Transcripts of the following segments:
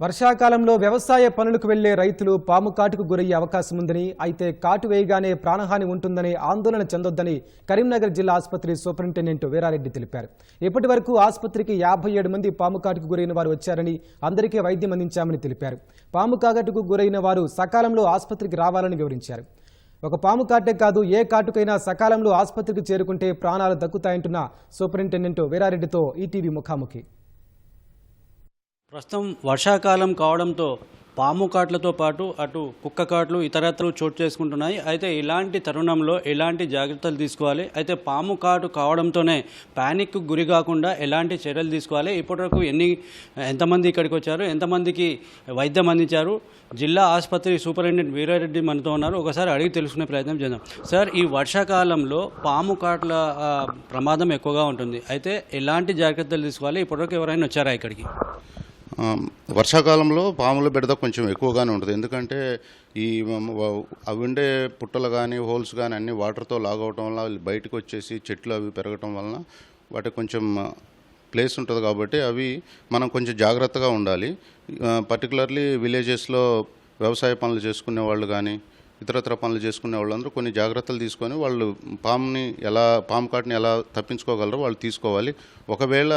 వర్షాకాలంలో వ్యవసాయ పనులకు వెళ్ళే రైతులు పాము కాటుకు గురయ్యే అవకాశం ఉందని అయితే కాటు వేయగానే ప్రాణహాని ఉంటుందని ఆందోళన చెందొద్దని కరీంనగర్ జిల్లా ఆసుపత్రి సూపరింటెండెంట్ వీరారెడ్డి తెలిపారు. ఇప్పటి వరకు ఆసుపత్రికి యాభై ఏడు మంది పాము కాటుకు గురైన వారు వచ్చారని అందరికీ వైద్యం అందించామని తెలిపారు. పాము కాటుకు గురైన వారు సకాలంలో ఆసుపత్రికి రావాలని వివరించారు. ఒక పాము కాటే కాదు ఏ కాటుకైనా సకాలంలో ఆసుపత్రికి చేరుకుంటే ప్రాణాలు దక్కుతాయంటున్న సూపరింటెండెంట్ వీరారెడ్డితో ఈటీవీ ముఖాముఖి. ప్రస్తుతం వర్షాకాలం కావడంతో పాము కాట్లతో పాటు అటు కుక్క కాట్లు ఇతరత్రలు చోటు చేసుకుంటున్నాయి. అయితే ఇలాంటి తరుణంలో ఎలాంటి జాగ్రత్తలు తీసుకోవాలి? అయితే పాము కాటు కావడంతోనే ప్యానిక్ గురి కాకుండా ఎలాంటి చర్యలు తీసుకోవాలి? ఇప్పటివరకు ఎన్ని ఎంతమంది ఇక్కడికి వచ్చారు? ఎంతమందికి వైద్యం అందించారు? జిల్లా ఆసుపత్రి సూపరింటెండెంట్ వీరారెడ్డి మనతో ఉన్నారు. ఒకసారి అడిగి తెలుసుకునే ప్రయత్నం చేద్దాం. సార్ ఈ వర్షాకాలంలో పాము కాట్ల ప్రమాదం ఎక్కువగా ఉంటుంది. అయితే ఎలాంటి జాగ్రత్తలు తీసుకోవాలి? ఇప్పటివరకు ఎవరైనా వచ్చారా ఇక్కడికి? వర్షాకాలంలో పాముల బెడద కొంచెం ఎక్కువగానే ఉంటుంది. ఎందుకంటే ఈ అవి ఉండే పుట్టలు కానీ హోల్స్ కానీ అన్ని వాటర్తో లాగవటం వల్ల బయటకు వచ్చేసి చెట్లు అవి పెరగటం వలన వాటికి కొంచెం ప్లేస్ ఉంటుంది కాబట్టి అవి మనం కొంచెం జాగ్రత్తగా ఉండాలి. పర్టికులర్లీ విలేజెస్లో వ్యవసాయ పనులు చేసుకునే వాళ్ళు కానీ ఇతరత్ర పనులు చేసుకునే వాళ్ళందరూ కొన్ని జాగ్రత్తలు తీసుకొని వాళ్ళు పాముని ఎలా పాము కాటుని ఎలా తప్పించుకోగలరో వాళ్ళు తీసుకోవాలి. ఒకవేళ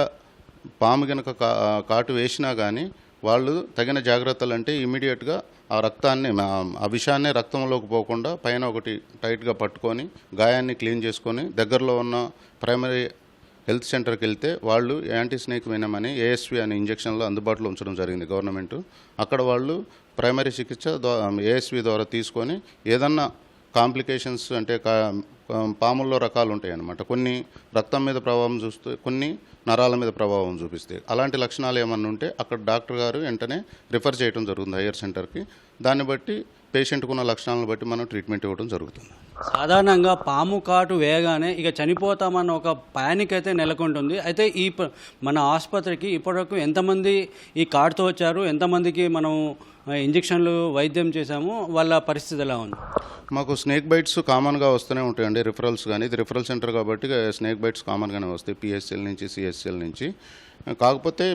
పాము కనుక కా- కాటు వేసినా కానీ వాళ్ళు తగిన జాగ్రత్తలు అంటే ఇమీడియట్గా ఆ రక్తాన్ని ఆ- విషాన్ని రక్తంలోకి పోకుండా పైన ఒకటి టైట్గా పట్టుకొని గాయాన్ని క్లీన్ చేసుకొని దగ్గరలో ఉన్న ప్రైమరీ హెల్త్ సెంటర్కి వెళ్తే వాళ్ళు యాంటీ స్నేక్ వెనమ్ అని ఏఎస్వి అనే ఇంజక్షన్లు అందుబాటులో ఉంచడం జరిగింది గవర్నమెంట్. అక్కడ వాళ్ళు ప్రైమరీ చికిత్స ఏఎస్వి ద్వారా తీసుకొని ఏదన్నా కాంప్లికేషన్స్ అంటే కా- పాముల్లో రకాలు ఉంటాయి అన్నమాట కొన్ని రక్తం మీద ప్రభావం చూస్తే కొన్ని నరాల మీద ప్రభావం చూపిస్తాయి అలాంటి లక్షణాలు ఏమన్నా ఉంటే అక్కడ డాక్టర్ గారు వెంటనే రిఫర్ చేయడం జరుగుతుంది హయ్యర్ సెంటర్కి. దాన్ని బట్టి పేషెంట్కు ఉన్న లక్షణాలను బట్టి మనం ట్రీట్మెంట్ ఇవ్వడం జరుగుతుంది. సాధారణంగా పాము కాటు వేయగానే ఇక చనిపోతామన్న ఒక ప్యానిక్ అయితే నెలకొంటుంది. అయితే ఈ ప- మన ఆసుపత్రికి ఇప్పటివరకు ఎంతమంది ఈ కాటుతో వచ్చారు? ఎంతమందికి మనం ఇంజక్షన్లు వైద్యం చేశాము? వాళ్ళ పరిస్థితి ఎలా ఉంది? మాకు స్నేక్ బైట్స్ కామన్గా వస్తూనే ఉంటాయండి రిఫరల్స్ కానీ ఇది రిఫరల్ సెంటర్ కాబట్టి స్నేక్ బైట్స్ కామన్గానే వస్తాయి పిఎస్ఎల్ నుంచి సిఎస్ఎల్ నుంచి. కాకపోతే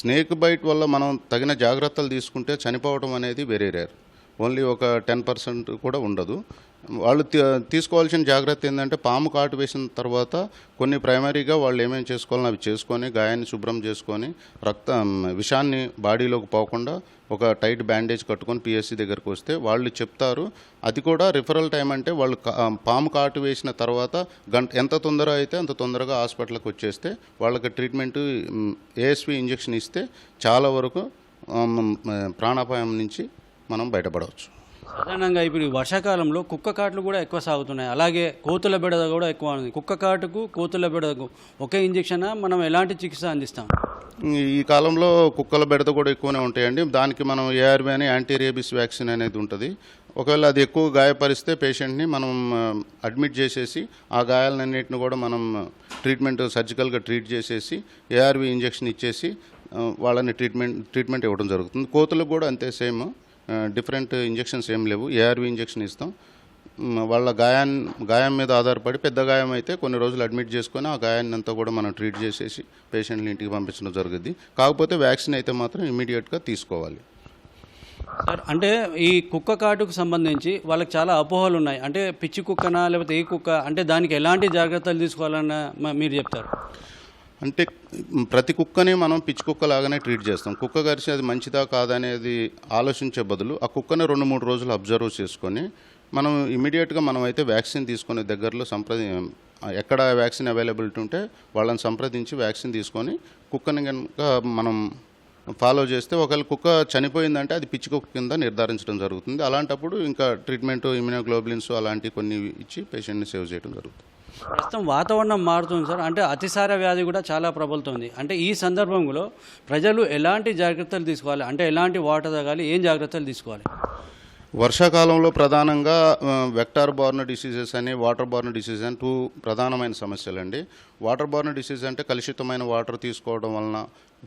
స్నేక్ బైట్ వల్ల మనం తగిన జాగ్రత్తలు తీసుకుంటే చనిపోవడం అనేది వెరీ రేర్ ఓన్లీ ఒక టెన్ పర్సెంట్ కూడా ఉండదు. వాళ్ళు తీ- తీసుకోవాల్సిన జాగ్రత్త ఏంటంటే పాము కాటు వేసిన తర్వాత కొన్ని ప్రైమరీగా వాళ్ళు ఏమేమి చేసుకోవాలని అవి చేసుకొని గాయాన్ని శుభ్రం చేసుకొని రక్తం విషాన్ని బాడీలోకి పోకుండా ఒక టైట్ బ్యాండేజ్ కట్టుకొని పిఎస్సి దగ్గరకు వస్తే వాళ్ళు చెప్తారు. అది కూడా రిఫరల్ టైం అంటే వాళ్ళు పాము కాటు వేసిన తర్వాత గంట ఎంత తొందర అయితే అంత తొందరగా హాస్పిటల్కి వచ్చేస్తే వాళ్ళకి ట్రీట్మెంట్ ఏఎస్వి ఇంజెక్షన్ ఇస్తే చాలా వరకు ప్రాణాపాయం నుంచి మనం బయటపడవచ్చు. సాధారణంగా ఇప్పుడు ఈ వర్షాకాలంలో కుక్క కాట్లు కూడా ఎక్కువ సాగుతున్నాయి. అలాగే కోతుల బెడద కూడా ఎక్కువ ఉంది. కుక్క కాటుకు కోతుల బెడదకు ఒకే ఇంజెక్షన్? మనం ఎలాంటి చికిత్స అందిస్తాం? ఈ కాలంలో కుక్కల బెడద కూడా ఎక్కువనే ఉంటాయండి. దానికి మనం ఏఆర్వి అని యాంటీ రేబిస్ వ్యాక్సిన్ అనేది ఉంటుంది. ఒకవేళ అది ఎక్కువ గాయపరిస్తే పేషెంట్ని మనం అడ్మిట్ చేసేసి ఆ గాయాలన్నింటిని కూడా మనం ట్రీట్మెంట్ సర్జికల్గా ట్రీట్ చేసేసి ఏఆర్వి ఇంజెక్షన్ ఇచ్చేసి వాళ్ళని ట్రీట్మెంట్ ట్రీట్మెంట్ ఇవ్వడం జరుగుతుంది. కోతులకు కూడా అంతే సేమ్. డిఫరెంట్ ఇంజెక్షన్స్ ఏం లేవు. ఏఆర్వి ఇంజెక్షన్ ఇస్తాం. వాళ్ళ గాయం గాయం మీద ఆధారపడి పెద్ద గాయం అయితే కొన్ని రోజులు అడ్మిట్ చేసుకొని ఆ గాయాన్ని అంతా కూడా మనం ట్రీట్ చేసేసి పేషెంట్ని ఇంటికి పంపించడం జరుగుద్ది. కాకపోతే వ్యాక్సిన్ అయితే మాత్రం ఇమీడియట్గా తీసుకోవాలి. సార్ అంటే ఈ కుక్క కాటుకు సంబంధించి వాళ్ళకి చాలా అపోహలు ఉన్నాయి. అంటే పిచ్చి కుక్కనా లేకపోతే ఏ కుక్క? అంటే దానికి ఎలాంటి జాగ్రత్తలు తీసుకోవాలన్న మీరు చెప్తారు? అంటే ప్రతి కుక్కని మనం పిచ్చి కుక్క లాగానే ట్రీట్ చేస్తాం. కుక్క కరిచి అది మంచిదా కాదా అనేది ఆలోచించే బదులు ఆ కుక్కని రెండు మూడు రోజులు అబ్జర్వ్ చేసుకొని మనం ఇమీడియట్గా మనం అయితే వ్యాక్సిన్ తీసుకొని దగ్గరలో సంప్రది ఎక్కడ వ్యాక్సిన్ అవైలబిలిటీ ఉంటే వాళ్ళని సంప్రదించి వ్యాక్సిన్ తీసుకొని కుక్కని కనుక మనం ఫాలో చేస్తే ఒకవేళ కుక్క చనిపోయిందంటే అది పిచ్చి కుక్క కింద నిర్ధారించడం జరుగుతుంది. అలాంటప్పుడు ఇంకా ట్రీట్మెంట్ ఇమ్యూనోగ్లోబులిన్స్ అలాంటివి కొన్ని ఇచ్చి పేషెంట్ని సేవ్ చేయడం జరుగుతుంది. ప్రస్తుతం వాతావరణం మారుతుంది సార్. అంటే అతిసార వ్యాధి కూడా చాలా ప్రబలుతుంది. అంటే ఈ సందర్భంలో ప్రజలు ఎలాంటి జాగ్రత్తలు తీసుకోవాలి? అంటే ఎలాంటి వాటర్ తాగాలి? ఏం జాగ్రత్తలు తీసుకోవాలి? వర్షాకాలంలో ప్రధానంగా వెక్టార్ బార్న్ డిసీజెస్ అని వాటర్ బార్న్ డిసీజ్ అని టూ ప్రధానమైన సమస్యలు అండి వాటర్ బార్న్ డిసీజ్ అంటే కలుషితమైన వాటర్ తీసుకోవడం వలన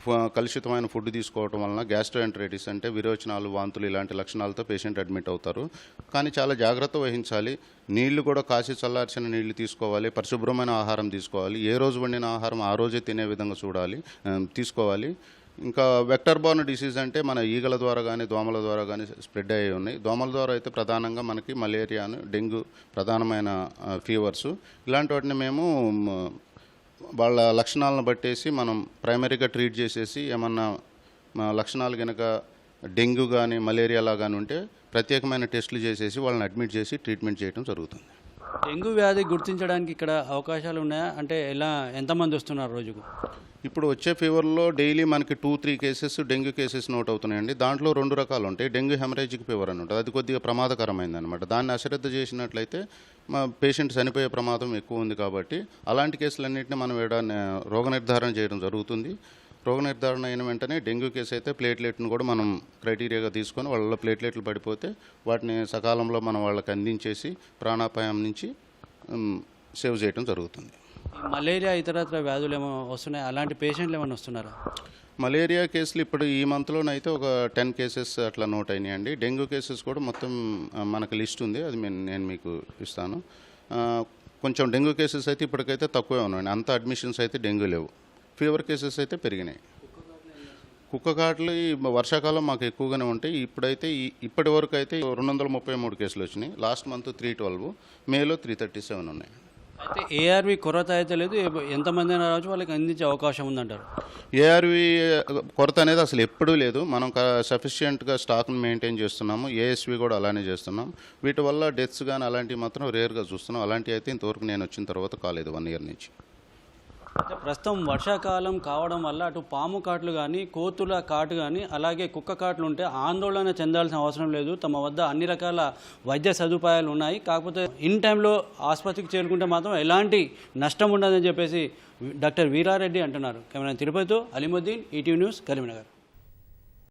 కలుషితమైన ఫుడ్ తీసుకోవడం వలన గ్యాస్ట్రోఎంట్రైటిస్ అంటే విరోచనాలు వాంతులు ఇలాంటి లక్షణాలతో పేషెంట్ అడ్మిట్ అవుతారు. కానీ చాలా జాగ్రత్త వహించాలి. నీళ్ళు కూడా కాసి చల్లార్చిన నీళ్ళు తీసుకోవాలి. పరిశుభ్రమైన ఆహారం తీసుకోవాలి. ఏ రోజు వండిన ఆహారం ఆ రోజే తినే విధంగా చూడాలి. తీసుకోవాలి. ఇంకా వెక్టర్ బోర్న్ డిసీజ్ అంటే మన ఈగల ద్వారా కానీ దోమల ద్వారా కానీ స్ప్రెడ్ అయ్యి ఉన్నాయి. దోమల ద్వారా అయితే ప్రధానంగా మనకి మలేరియాను డెంగ్యూ ప్రధానమైన ఫీవర్స్. ఇలాంటి వాటిని మేము వాళ్ళ లక్షణాలను బట్టేసి మనం ప్రైమరీగా ట్రీట్ చేసేసి ఏమన్నా మా లక్షణాలు కనుక డెంగ్యూ కానీ మలేరియాలా కానీ ఉంటే ప్రత్యేకమైన టెస్టులు చేసేసి వాళ్ళని అడ్మిట్ చేసి ట్రీట్మెంట్ చేయడం జరుగుతుంది. డెంగ్యూ వ్యాధి గుర్తించడానికి ఇక్కడ అవకాశాలు ఉన్నాయా? అంటే ఎలా ఎంతమంది వస్తున్నారు రోజుకు? ఇప్పుడు వచ్చే ఫీవర్లో డైలీ మనకి two three cases dengue cases note అవుతున్నాయండి. దాంట్లో రెండు రకాలు ఉంటాయి డెంగ్యూ హెమరేజిక్ ఫీవర్ అని ఉంటుంది. అది కొద్దిగా ప్రమాదకరమైంది అనమాట దాన్ని అశ్రద్ధ చేసినట్లయితే మా పేషెంట్ చనిపోయే ప్రమాదం ఎక్కువ ఉంది కాబట్టి అలాంటి కేసులన్నింటినీ మనం ఇక్కడ రోగ నిర్ధారణ చేయడం జరుగుతుంది. రోగ నిర్ధారణ అయిన వెంటనే డెంగ్యూ కేసు అయితే ప్లేట్లెట్ను కూడా మనం క్రైటీరియాగా తీసుకొని వాళ్ళలో ప్లేట్లెట్లు పడిపోతే వాటిని సకాలంలో మనం వాళ్ళకి అందించేసి ప్రాణాపాయం నుంచి సేవ్ చేయడం జరుగుతుంది. మలేరియా ఇతరత్ర వ్యాధులు ఏమో వస్తున్నాయి. అలాంటి పేషెంట్లు ఏమైనా వస్తున్నారా? మలేరియా కేసులు ఇప్పుడు ఈ మంత్లోనైతే ఒక టెన్ కేసెస్ అట్లా నోట్ అయినాయండి డెంగ్యూ కేసెస్ కూడా మొత్తం మనకు లిస్ట్ ఉంది. అది నేను మీకు ఇస్తాను. కొంచెం డెంగ్యూ కేసెస్ అయితే ఇప్పటికైతే తక్కువే ఉన్నాయండి. అంత అడ్మిషన్స్ అయితే డెంగ్యూ లేవు. ఫీవర్ కేసెస్ అయితే పెరిగినాయి. కుక్క కాట్లు ఈ వర్షాకాలం మాకు ఎక్కువగానే ఉంటాయి. ఇప్పుడైతే ఈ ఇప్పటి వరకు అయితే రెండు వందల ముప్పై మూడు కేసులు వచ్చినాయి. లాస్ట్ మంత్ త్రీ ట్వెల్వ్ మేలో త్రీ థర్టీ సెవెన్ ఉన్నాయి. అయితే ఏఆర్వి కొరత అయితే లేదు. ఎంతమంది అయినా రావచ్చు వాళ్ళకి అందించే అవకాశం ఉందంటారు. ఏఆర్వి కొరత అనేది అసలు ఎప్పుడూ లేదు. మనం సఫిషియెంట్గా స్టాక్ని మెయింటైన్ చేస్తున్నాము. ఏఎస్వి కూడా అలానే చేస్తున్నాం. వీటి వల్ల డెత్స్ కానీ అలాంటివి మాత్రం రేర్గా చూస్తున్నాం. అలాంటివి అయితే ఇంతవరకు నేను వచ్చిన తర్వాత కాలేదు వన్ ఇయర్ నుంచి. ప్రస్తుతం వర్షాకాలం కావడం వల్ల అటు పాము కాట్లు కానీ కోతుల కాటు కానీ అలాగే కుక్క కాట్లు ఉంటే ఆందోళన చెందాల్సిన అవసరం లేదు. తమ వద్ద అన్ని రకాల వైద్య సదుపాయాలు ఉన్నాయి. కాకపోతే ఇన్ టైంలో ఆసుపత్రికి చేరుకుంటే మాత్రం ఎలాంటి నష్టం ఉండదని చెప్పేసి డాక్టర్ వీరారెడ్డి అంటున్నారు. కెమెరా తిరుపతితో అలీముద్దీన్ ఈటీవీ న్యూస్ కరీంనగర్.